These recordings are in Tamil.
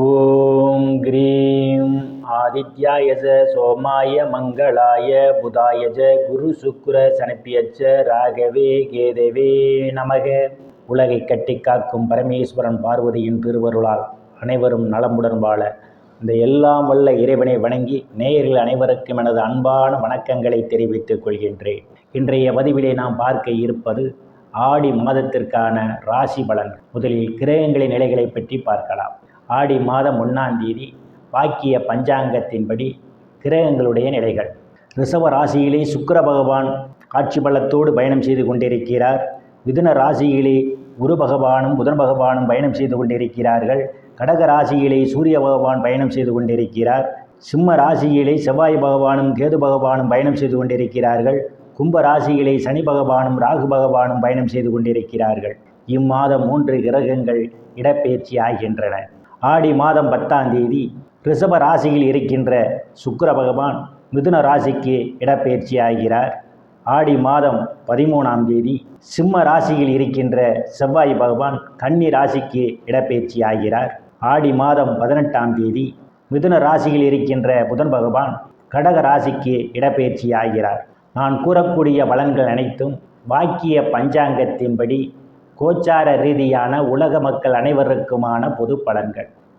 ஓம் கிரீம். ஆதித்யாய சோமாய மங்களாய புதாயஜ குரு சுக்கர சனப்பியச்ச ராகவே கேதவே நமக. உலகை கட்டி காக்கும் பரமேஸ்வரன் பார்வதியின் திருவருளால் அனைவரும் நலமுடன் வாழ இந்த எல்லாம் வல்ல இறைவனை வணங்கி நேயர்கள் அனைவருக்கும் எனது அன்பான வணக்கங்களை தெரிவித்துக் கொள்கின்றேன். இன்றைய பதிவிலே நாம் பார்க்க இருப்பது ஆடி மாதத்திற்கான ராசி பலன். முதலில் கிரகங்களின் நிலைகளை பற்றி பார்க்கலாம். ஆடி மாதம் ஒன்றாம் தேதி வாக்கிய பஞ்சாங்கத்தின்படி கிரகங்களுடைய நிலைகள். ரிஷப ராசியிலே சுக்கர பகவான் காட்சி பலத்தோடு பயணம் செய்து கொண்டிருக்கிறார். மிதுன ராசியிலே குரு பகவானும் புதன் பகவானும் பயணம் செய்து கொண்டிருக்கிறார்கள். கடக ராசியிலே சூரிய பகவான் பயணம் செய்து கொண்டிருக்கிறார். சிம்ம ராசியிலே செவ்வாய் பகவானும் கேது பகவானும் பயணம் செய்து கொண்டிருக்கிறார்கள். கும்ப ராசியிலே சனி பகவானும் ராகு பகவானும் பயணம் செய்து கொண்டிருக்கிறார்கள். இம்மாதம் மூன்று கிரகங்கள் இடப்பெயர்ச்சி ஆகின்றன. ஆடி மாதம் பத்தாம் தேதி ரிஷப ராசியில் இருக்கின்ற சுக்கர பகவான் மிதுன ராசிக்கு இடப்பெயர்ச்சி ஆகிறார். ஆடி மாதம் பதிமூணாம் தேதி சிம்ம ராசியில் இருக்கின்ற செவ்வாய் பகவான் கன்னி ராசிக்கு இடப்பெயர்ச்சி ஆகிறார். ஆடி மாதம் பதினெட்டாம் தேதி மிதுன ராசியில் இருக்கின்ற புதன் பகவான் கடக ராசிக்கு இடப்பெயர்ச்சி ஆகிறார். நான் கூறக்கூடிய பலன்கள் அனைத்தும் வாக்கிய பஞ்சாங்கத்தின்படி கோச்சார ரீதியான உலக மக்கள் அனைவருக்குமான பொது பலன்கள்.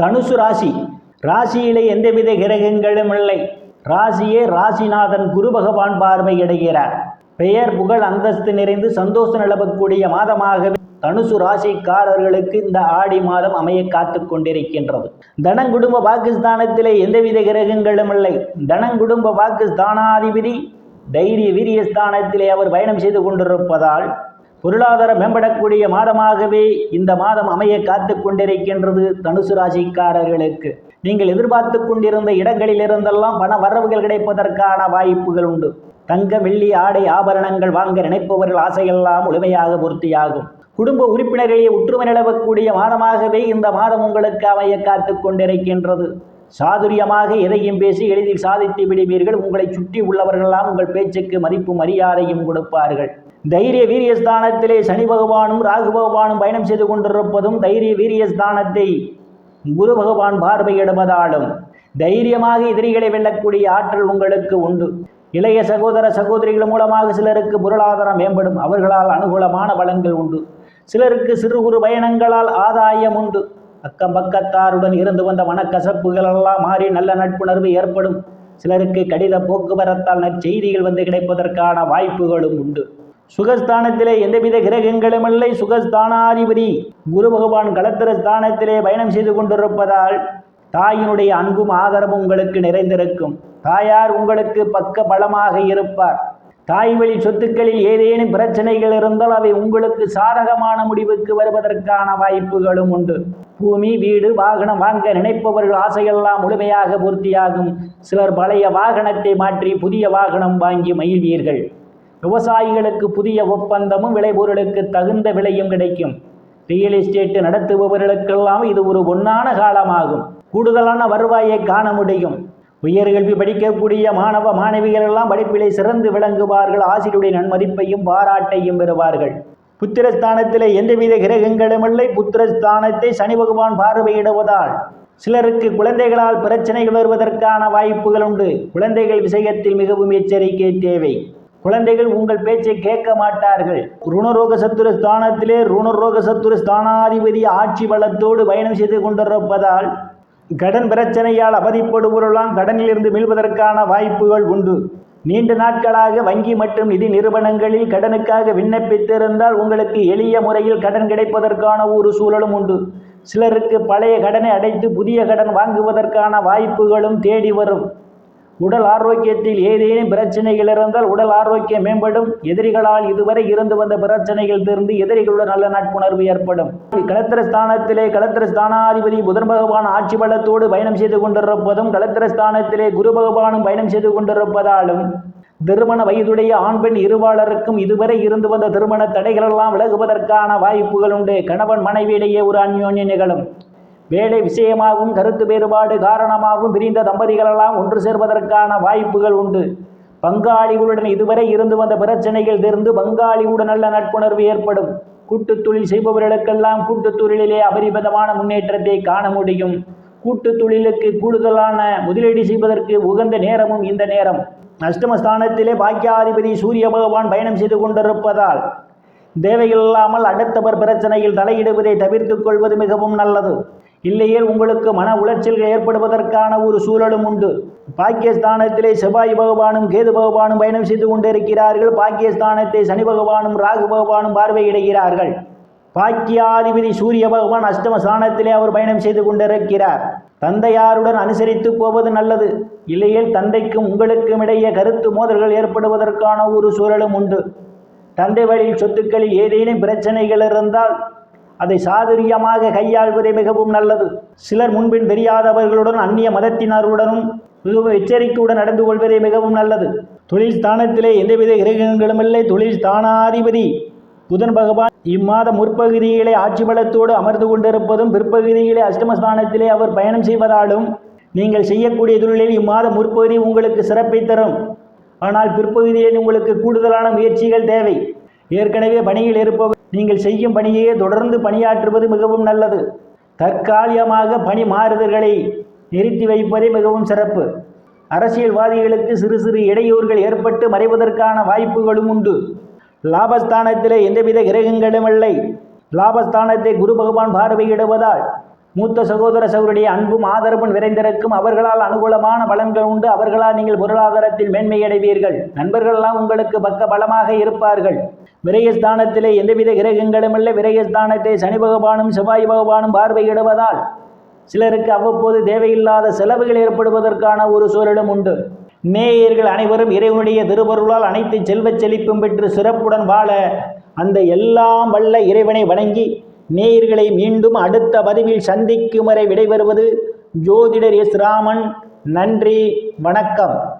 தனுசு ராசி. ராசியிலே எந்தவித கிரகங்களும் இல்லை. ராசியே ராசிநாதன் குரு பகவான் பார்வையிடுகிறார் பெயர் புகழ் அந்தஸ்து நிறைந்து சந்தோஷம் நிலவக்கூடிய மாதமாகவே தனுசு ராசிக்காரர்களுக்கு இந்த ஆடி மாதம் அமைய காத்து கொண்டிருக்கின்றது. தனங்குடும்ப பாகிஸ்தானத்திலே எந்தவித கிரகங்களும் இல்லை. தனங்குடும்ப பாகிஸ்தானாதிபதி தைரிய வீரியஸ்தானத்திலே அவர் பயணம் செய்து கொண்டிருப்பதால் பொருளாதாரம் மேம்படக்கூடிய மாதமாகவே இந்த மாதம் அமைய காத்து கொண்டிருக்கின்றது தனுசு ராசிக்காரர்களுக்கு. நீங்கள் எதிர்பார்த்து கொண்டிருந்த இடங்களிலிருந்தெல்லாம் பண வரவுகள் கிடைப்பதற்கான வாய்ப்புகள் உண்டு. தங்க வெள்ளி ஆடை ஆபரணங்கள் வாங்க நினைப்பவர்கள் ஆசையெல்லாம் முழுமையாக பூர்த்தியாகும். குடும்ப உறுப்பினர்களை ஒற்றுமை நிலவக்கூடிய மாதமாகவே இந்த மாதம் உங்களுக்கு அமைய காத்து கொண்டிருக்கின்றது. சாதுரியமாக எதையும் பேசி எளிதில் சாதித்து விடுவீர்கள். உங்களை சுற்றி உள்ளவர்களெல்லாம் உங்கள் பேச்சுக்கு மதிப்பு மரியாதையும் கொடுப்பார்கள். தைரிய வீரியஸ்தானத்திலே சனி பகவானும் ராகு பகவானும் பயணம் செய்து கொண்டிருப்பதும் தைரிய வீரியஸ்தானத்தை குரு பகவான் பார்வையிடுவதாலும் தைரியமாக எதிரிகளை வெல்லக்கூடிய ஆற்றல் உங்களுக்கு உண்டு. இளைய சகோதர சகோதரிகள் மூலமாக சிலருக்கு பொருளாதாரம் மேம்படும். அவர்களால் அனுகூலமான பலன்கள் உண்டு. சிலருக்கு சிறு குறு பயணங்களால் ஆதாயம் உண்டு. அக்கம் பக்கத்தாருடன் இருந்து வந்த மனக்கசப்புகள் எல்லாம் மாறி நல்ல நட்புணர்வு ஏற்படும். சிலருக்கு கடித போக்குவரத்தால் நற்செய்திகள் வந்து கிடைப்பதற்கான வாய்ப்புகளும் உண்டு. சுகஸ்தானத்திலே எந்தவித கிரகங்களும் இல்லை. சுகஸ்தானாதிபதி குரு பகவான் கலத்திர ஸ்தானத்திலே பயணம் செய்து கொண்டிருப்பதால் தாயினுடைய அன்பும் ஆதரவும் உங்களுக்கு நிறைந்திருக்கும். தாயார் உங்களுக்கு பக்க பலமாக இருப்பார். தாய் வழி சொத்துக்களில் ஏதேனும் பிரச்சனைகள் இருந்தால் அவை உங்களுக்கு சாதகமான முடிவுக்கு வருவதற்கான வாய்ப்புகளும் உண்டு. பூமி வீடு வாகனம் வாங்க நினைப்பவர்கள் ஆசையெல்லாம் முழுமையாக பூர்த்தியாகும். சிலர் பழைய வாகனத்தை மாற்றி புதிய வாகனம் வாங்கி மகிழ்வீர்கள். விவசாயிகளுக்கு புதிய ஒப்பந்தமும் விளைபொருளுக்கு தகுந்த விலையும் கிடைக்கும். ரியல் எஸ்டேட் நடத்துபவர்களுக்கெல்லாம் இது ஒரு பொன்னான காலமாகும். கூடுதலான வருவாயை காண முடியும். உயர்கல்வி படிக்கக்கூடிய மாணவ மாணவிகள் எல்லாம் படிப்பிலே சிறந்து விளங்குவார்கள். ஆசிரியருடைய நன்மதிப்பையும் பாராட்டையும் பெறுவார்கள். புத்திரஸ்தானத்தில் எந்தவித கிரகங்களுமில்லை புத்திரஸ்தானத்தை சனி பகவான் பார்வையிடுவதால் சிலருக்கு குழந்தைகளால் பிரச்சனைகள் வருவதற்கான வாய்ப்புகள் உண்டு. குழந்தைகள் விஷயத்தில் மிகவும் எச்சரிக்கை தேவை. குழந்தைகள் உங்கள் பேச்சை கேட்க மாட்டார்கள். ருணரோக சத்துரு ஸ்தானத்திலே ருணரோக சத்துரு ஸ்தானாதிபதி ஆட்சி பலத்தோடு பயணம் செய்து கொண்டிருப்பதால் கடன் பிரச்சனையால் அவதிப்படுபவர்களாம் கடனிலிருந்து மீள்வதற்கான வாய்ப்புகள் உண்டு. நீண்ட நாட்களாக வங்கி மற்றும் நிதி நிறுவனங்களில் கடனுக்காக விண்ணப்பித்திருந்தால் உங்களுக்கு எளிய முறையில் கடன் கிடைப்பதற்கான ஒரு சூழலும் உண்டு. சிலருக்கு பழைய கடனை அடைத்து புதிய கடன் வாங்குவதற்கான வாய்ப்புகளும் தேடி வரும். உடல் ஆரோக்கியத்தில் ஏதேனும் பிரச்சனைகள் இருந்தால் உடல் ஆரோக்கியம் மேம்படும். எதிரிகளால் இதுவரை இருந்து வந்த பிரச்சனைகள் தீர்ந்து எதிரிகளுடன் நல்ல நட்புணர்வு ஏற்படும். களத்திர ஸ்தானத்திலே களத்திர ஸ்தானாதிபதி புதன் பகவான் ஆட்சி பலத்தோடு பயணம் செய்து கொண்டிருப்பதும் களத்திர ஸ்தானத்திலே குரு பகவானும் பயணம் செய்து கொண்டிருப்பதாலும் திருமண வயதுடைய ஆண் பெண் இருவாளருக்கும் இதுவரை இருந்து வந்த திருமண தடைகளெல்லாம் விலகுவதற்கான வாய்ப்புகள் உண்டு. கணவன் மனைவியிடையே ஒரு அந்யோன்யம் நிகழும். வேலை விஷயமாகவும் கருத்து வேறுபாடு காரணமாகவும் பிரிந்த தம்பதிகளெல்லாம் ஒன்று சேர்வதற்கான வாய்ப்புகள் உண்டு. பங்காளிகளுடன் இதுவரை இருந்து வந்த பிரச்சனைகள் தீர்ந்து பங்காளியுடன் நல்ல நட்புணர்வு ஏற்படும். கூட்டுத் தொழில் செய்பவர்களுக்கெல்லாம் கூட்டுத் தொழிலிலே அபரிமிதமான முன்னேற்றத்தை காண முடியும். கூட்டுத் தொழிலுக்கு கூடுதலான முதலீடு செய்வதற்கு உகந்த நேரமும் இந்த நேரம். அஷ்டமஸ்தானத்திலே பாக்கியாதிபதி சூரிய பகவான் பயணம் செய்து கொண்டிருப்பதால் தேவையில்லாமல் அடுத்தவர் பிரச்சனையில் தலையிடுவதை தவிர்த்து கொள்வது மிகவும் நல்லது. இல்லையே உங்களுக்கு மன உளைச்சல்கள் ஏற்படுவதற்கான ஒரு சூழலும் உண்டு. பாக்கியஸ்தானத்திலே செவ்வாய் பகவானும் கேது பகவானும் பயணம் செய்து கொண்டிருக்கிறார்கள். பாக்கியஸ்தானத்தை சனி பகவானும் ராகு பகவானும் பார்வையிடுகிறார்கள். பாக்கியாதிபதி சூரிய பகவான் அஷ்டம ஸ்தானத்திலே அவர் பயணம் செய்து கொண்டிருக்கிறார். தந்தையாருடன் அனுசரித்து போவது நல்லது. இல்லையேல் தந்தைக்கும் உங்களுக்கும் இடையே கருத்து மோதல்கள் ஏற்படுவதற்கான ஒரு சூழலும் உண்டு. தந்தை வழியில் சொத்துக்களில் ஏதேனும் பிரச்சனைகள் இருந்தால் அதை சாதுரியமாக கையாள்வதே மிகவும் நல்லது. சிலர் முன்பின் தெரியாதவர்களுடன் அந்நிய மதத்தினருடனும் மிகவும் எச்சரிக்கையுடன் நடந்து கொள்வதே மிகவும் நல்லது. தொழில் ஸ்தானத்திலே எந்தவித கிரகங்களும் இல்லை. தொழில் ஸ்தானாதிபதி புதன் பகவான் இம்மாத முற்பகுதியிலே ஆட்சி பலத்தோடு அமர்ந்து கொண்டிருப்பதும் பிற்பகுதியிலே அஷ்டமஸ்தானத்திலே அவர் பயணம் செய்வதாலும் நீங்கள் செய்யக்கூடிய தொழிலில் இம்மாத முற்பகுதி உங்களுக்கு சிறப்பை தரும். ஆனால் பிற்பகுதியில் உங்களுக்கு கூடுதலான முயற்சிகள் தேவை. ஏற்கனவே பணியில் இருப்பவர் நீங்கள் செய்யும் பணியையே தொடர்ந்து பணியாற்றுவது மிகவும் நல்லது. தற்காலிகமாக பணி மாறுதல்களை நிறுத்தி வைப்பதே மிகவும் சிறப்பு. அரசியல்வாதிகளுக்கு சிறு சிறு இடையூறுகள் ஏற்பட்டு மறைவதற்கான வாய்ப்புகளும் உண்டு. லாபஸ்தானத்திலே எந்தவித கிரகங்களும் இல்லை லாபஸ்தானத்தை குரு பகவான் பார்வையிடுவதால் மூத்த சகோதர சகோதரிய அன்பும் ஆதரவும் விரைந்திருக்கும் அவர்களால் அனுகூலமான பலன்கள் உண்டு. அவர்களால் நீங்கள் பொருளாதாரத்தில் மேன்மையடைவீர்கள். நண்பர்களெல்லாம் உங்களுக்கு பக்க பலமாக இருப்பார்கள். விரயஸ்தானத்திலே எந்தவித கிரகங்களும் இல்லை. விரயஸ்தானத்தை சனி பகவானும் செவ்வாய் பகவானும் பார்வையிடுவதால் சிலருக்கு அவ்வப்போது தேவையில்லாத செலவுகள் ஏற்படுவதற்கான ஒரு சூழலும் உண்டு. நேயர்கள் அனைவரும் இறைவனுடைய திருவருளால் அனைத்து செல்வச் செழிப்பும் பெற்று சிறப்புடன் வாழ அந்த எல்லாம் வல்ல இறைவனை வணங்கி நேயர்களை மீண்டும் அடுத்த பதிவில் சந்திக்கும் வரை விடைபெறுவது ஜோதிடர் எஸ் ராமன். நன்றி வணக்கம்.